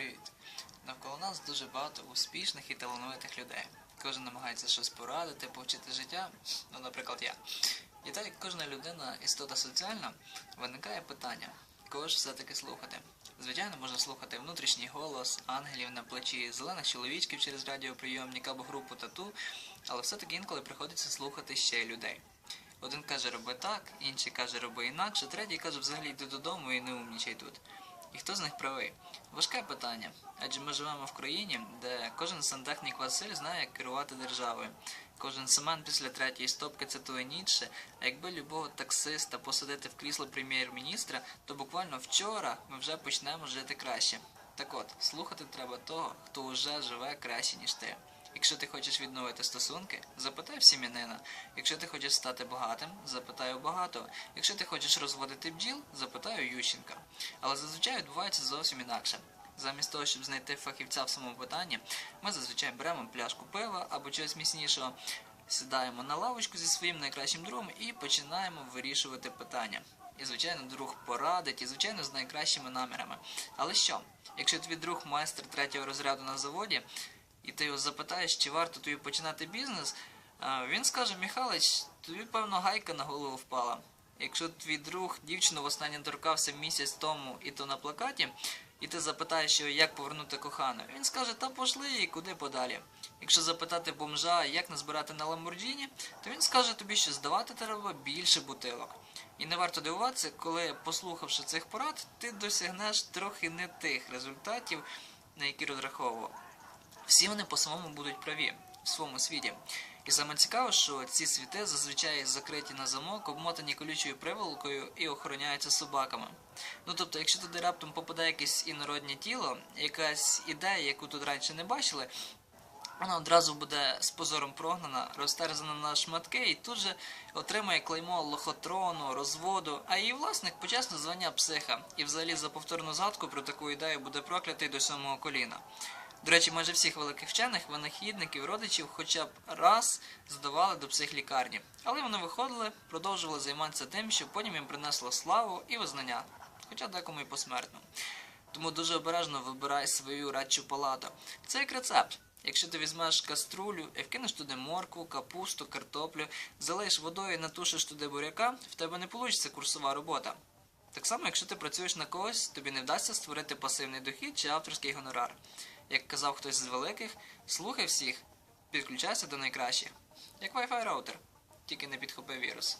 Привіт! Навколо нас дуже багато успішних і талановитих людей. Кожен намагається щось порадити, повчити життя, ну, наприклад, я. І так як кожна людина істота соціальна, виникає питання, кого ж все-таки слухати. Звичайно, можна слухати внутрішній голос, ангелів на плечі, зелених чоловічків через радіоприйомник або групу тату, але все-таки інколи приходиться слухати ще людей. Один каже роби так, інший каже роби інакше, третій каже взагалі йди додому і не умнічай тут. І хто з них правий? Важке питання, адже ми живемо в країні, де кожен сантехнік Василь знає, як керувати державою. Кожен Семен після третьої стопки цитує Ніцше, а якби любого таксиста посадити в крісло прем'єр-міністра, то буквально вчора ми вже почнемо жити краще. Так от, слухати треба того, хто вже живе краще, ніж ти. Якщо ти хочеш відновити стосунки, запитай в сім'янина. Якщо ти хочеш стати багатим, запитай у багатого. Якщо ти хочеш розводити бджіл, запитай у Ющенка. Але зазвичай відбувається зовсім інакше. Замість того, щоб знайти фахівця в самому питанні, ми зазвичай беремо пляшку пива або чогось міцнішого, сідаємо на лавочку зі своїм найкращим другом і починаємо вирішувати питання. І, звичайно, друг порадить, і, звичайно, з найкращими намірами. Але що, якщо твій друг майстер третього розряду на заводі, і ти його запитаєш, чи варто тобі починати бізнес, він скаже, Михайлович, тобі, певно, гайка на голову впала. Якщо твій друг дівчину востаннє торкався місяць тому і то на плакаті, і ти запитаєш його, як повернути кохану, він скаже, та пошли її куди подалі. Якщо запитати бомжа, як назбирати на Ламборджіні, то він скаже тобі, що здавати треба більше бутилок. І не варто дивуватися, коли, послухавши цих порад, ти досягнеш трохи не тих результатів, на які розраховував. Всі вони по-самому будуть праві в своєму світі. І саме цікаво, що ці світи зазвичай закриті на замок, обмотані колючою приволокою і охороняються собаками. Ну тобто, якщо туди раптом попаде якесь інороднє тіло, якась ідея, яку тут раніше не бачили, вона одразу буде з позором прогнана, розтерзана на шматки і тут же отримає клеймо лохотрону, розводу, а її власник почесне звання психа, і взагалі за повторну згадку про таку ідею буде проклятий до сьомого коліна. До речі, майже всіх великих вчених, винахідників, родичів хоча б раз здавали до психлікарні. Але вони виходили, продовжували займатися тим, що потім їм принесло славу і визнання, хоча декому й посмертно. Тому дуже обережно вибирай свою радчу палату. Це як рецепт. Якщо ти візьмеш каструлю і вкинеш туди моркву, капусту, картоплю, залиш водою і натушиш туди буряка, в тебе не вийде курсова робота. Так само, якщо ти працюєш на когось, тобі не вдасться створити пасивний дохід чи авторський гонорар. Як казав хтось з великих, слухай всіх, підключайся до найкращих. Як Wi-Fi роутер, тільки не підхопи вірус.